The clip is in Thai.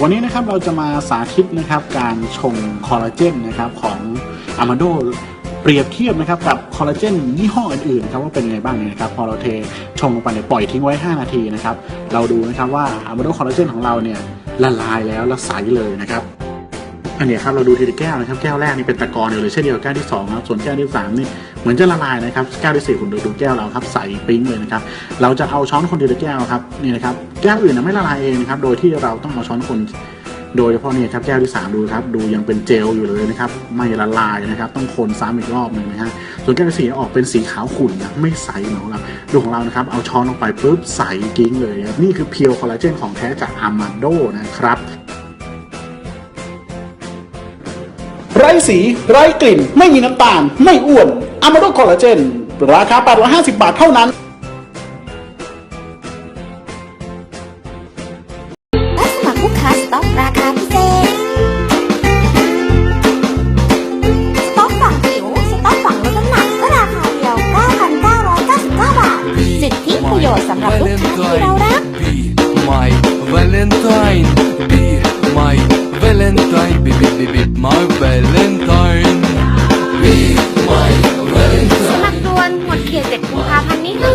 วันนี้นะครับเราจะมาสาธิตนะครับการชงคอลลาเจนนะครับของอามาโดเปรียบเทียบนะครับกับคอลลาเจนยี่ห้ออื่นๆครับว่าเป็นยังไงบ้างเนี่ยนะครับพอเราเทชงลงไปเนี่ยปล่อยทิ้งไว้ 5 นาทีนะครับเราดูนะครับว่าอามาโดคอลลาเจนของเราเนี่ยละลายแล้วละใสเลยนะครับ อันเนี้ครับเราดูทีละแก้วนะครับแก้วแรกนี่เป็นตะกอนอยู่เลยเช่นเดียวกับแก้วที่สองครับส่วนแก้วที่สามนี่เหมือนจะละลายนะครับแก้วที่สี่คุณดูดูแก้วเราครับใสปิ๊งเลยนะครับเราจะเอาช้อนคนทีละแก้วครับนี่นะครับแก้วอื่นนะไม่ละลายเองนะครับโดยที่เราต้องเอาช้อนคนโดยเฉพาะนี่ครับแก้วที่สามดูครับดูยังเป็นเจลอยู่เลยนะครับไม่ละลายนะครับ ต้องคนซ้ำอีกรอบหนึ่งนะฮะส่วนแก้วที่สีออกเป็นสีขาวขุ่นนะไม่ใสเหมือนของเราดูของเรานะครับเอาช้อนลงไปปุ๊บใสกิ้งเลยนะครับนี่คือเพียวคอลลาเจนของแท้จากอามาโดนะครับ ไร้สีไร้กลิ่น ไม่มีน้ำตาล ไม่อ้วนอะมาโดคอลลาเจน ราคา 850 บาทเท่านั้น และสมัครลูกค้าสต็อกราคาพิเศษ สต็อกฝังผิว สต็อกฝังลดน้ำหนักก็ราคาเดียว 9,999 บาท สิทธิประโยชน์สำหรับลูกค้าที่เรารัก Be my Valentine Be my Valentine Be be be be my ที่ 21 กุมภาพันธ์นี้นะ